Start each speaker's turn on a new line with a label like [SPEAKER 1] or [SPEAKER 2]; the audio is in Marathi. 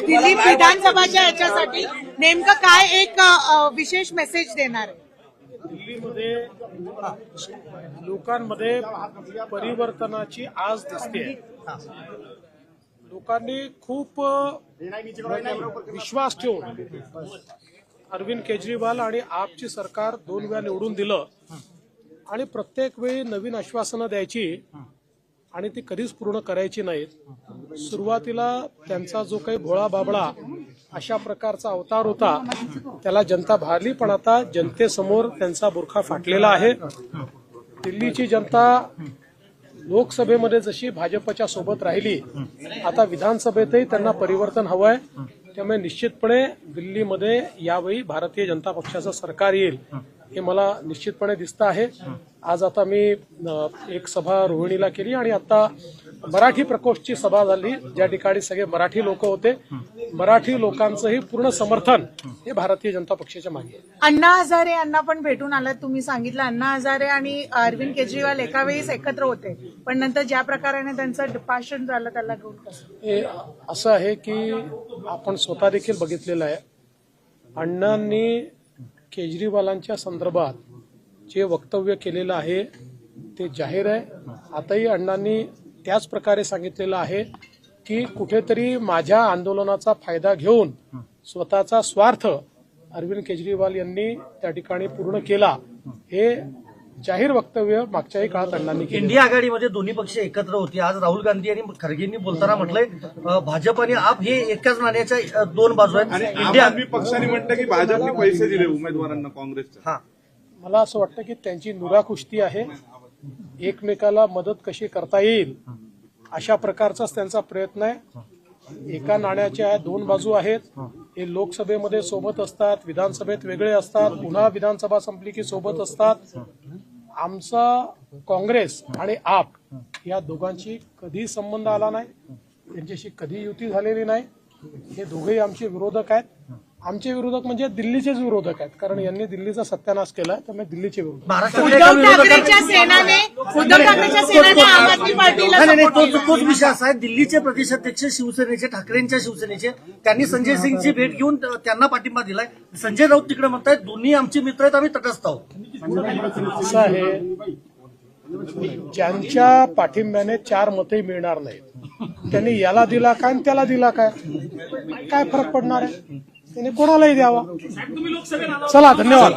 [SPEAKER 1] दिल्ली विधानसभाच्या याच्यासाठी नेमकं काय एक विशेष मेसेज देणार आहे?
[SPEAKER 2] दिल्लीमध्ये लोकांमध्ये परिवर्तनाची आज दिसते. लोकांनी खूप विश्वास ठेवून अरविंद केजरीवाल आणि आपची सरकार दोन वेळा निवडून दिलं आणि प्रत्येक वेळी नवीन आश्वासनं द्यायची आणि ती कधीच पूर्ण करायची नाहीत. सुरुवातीला त्यांचा जो काही भोळा बाबळा अशा प्रकारचा अवतार होता त्याला जनता भारली पण आता जनतेसमोर त्यांचा बुरखा फाटलेला आहे. दिल्लीची जनता लोकसभेमध्ये जशी भाजपच्या सोबत राहिली आता विधानसभेतही त्यांना परिवर्तन हवं आहे त्यामुळे निश्चितपणे दिल्लीमध्ये यावेळी भारतीय जनता पक्षाचं सरकार येईल हे मला निश्चितपणे दिसतं आहे. आज आता मी एक सभा रोहिणीला केली आणि आता मराठी प्रकोष्ठची सभा झाली. ज्या ठिकाणी सगळे मराठी लोक होते. मराठी लोकांचंही पूर्ण समर्थन हे भारतीय जनता पक्षाच्या मागे
[SPEAKER 1] अण्णा हजारे यांना पण भेटून आलात तुम्ही सांगितलं अण्णा हजारे आणि अरविंद केजरीवाल एका वेळेस एकत्र होते. पण नंतर ज्या प्रकाराने त्यांचं डिपार्शन झालं त्याला घेऊन
[SPEAKER 2] हे असं आहे की आपण स्वतः देखील बघितलेलं आहे. अण्णांनी केजरीवालांच्या संदर्भात जे वक्तव्य केलेलं आहे ते जाहीर आहे. आताही अण्णांनी त्याच प्रकारे सांगितलेलं आहे की कुठेतरी माझ्या आंदोलनाचा फायदा घेऊन स्वतःचा स्वार्थ अरविंद केजरीवाल यांनी त्या ठिकाणी पूर्ण केला हे जाहीर वक्तव्य मागच्याही काळात अण्णांनी केलं
[SPEAKER 3] इंडिया आघाडीमध्ये दोन्ही पक्ष एकत्र होते. आज राहुल गांधी आणि खरगेंनी बोलताना म्हटलंय भाजप आणि आप हे एकाच नाण्याच्या दोन बाजू
[SPEAKER 4] आणि
[SPEAKER 3] आहेत
[SPEAKER 4] आम
[SPEAKER 3] इंडिया
[SPEAKER 4] आदमी पक्षाने म्हटलं की भाजपने पैसे दिले उमेदवारांना काँग्रेसच्या
[SPEAKER 3] हा.
[SPEAKER 2] मला असं वाटतं की त्यांची नुरा कुस्ती आहे. एकमेकाला मदत कशी करता येईल अशा प्रकारचाच त्यांचा प्रयत्न आहे. एका नाण्याच्या दोन बाजू आहेत. हे लोकसभेमध्ये सोबत असतात विधानसभेत वेगळे असतात पुन्हा विधानसभा संपली की सोबत असतात. आमचा काँग्रेस आणि आप या दोघांची कधी संबंध आला नाही त्यांच्याशी कधी युती झालेली नाही हे दोघेही आमचे विरोधक आहेत. आमचे विरोधक म्हणजे दिल्लीचेच विरोधक आहेत. कारण यांनी दिल्लीचा सत्यानाश केलाय त्यामुळे दिल्लीचे विरोधक
[SPEAKER 3] महाराष्ट्रातल्या एका
[SPEAKER 1] उद्धव
[SPEAKER 3] विरोधकांनी-
[SPEAKER 1] ठाकरेच्या सेनाने उद्धव ठाकरेच्या सेनाने आम आदमी पार्टीला
[SPEAKER 3] नाही नाही
[SPEAKER 1] support
[SPEAKER 3] तोच
[SPEAKER 1] केला.
[SPEAKER 3] तोच विषय असा आहे. दिल्लीचे प्रदेशाध्यक्ष शिवसेनेचे ठाकरेंच्या शिवसेनेचे त्यांनी संजय सिंगची भेट घेऊन त- त्यांना पाठिंबा दिलाय. संजय राऊत तिकडे म्हणतायत दोन्ही आमचे मित्र आहेत आम्ही तटस्थ आहोत.
[SPEAKER 2] असं आहे. ज्यांच्या पाठिंब्याने चार मतही मिळणार नाहीत. त्यांनी याला दिला काय आणि त्याला दिला काय? काय फरक पडणार आहे? त्याने कोणालाही द्यावा. चला धन्यवाद.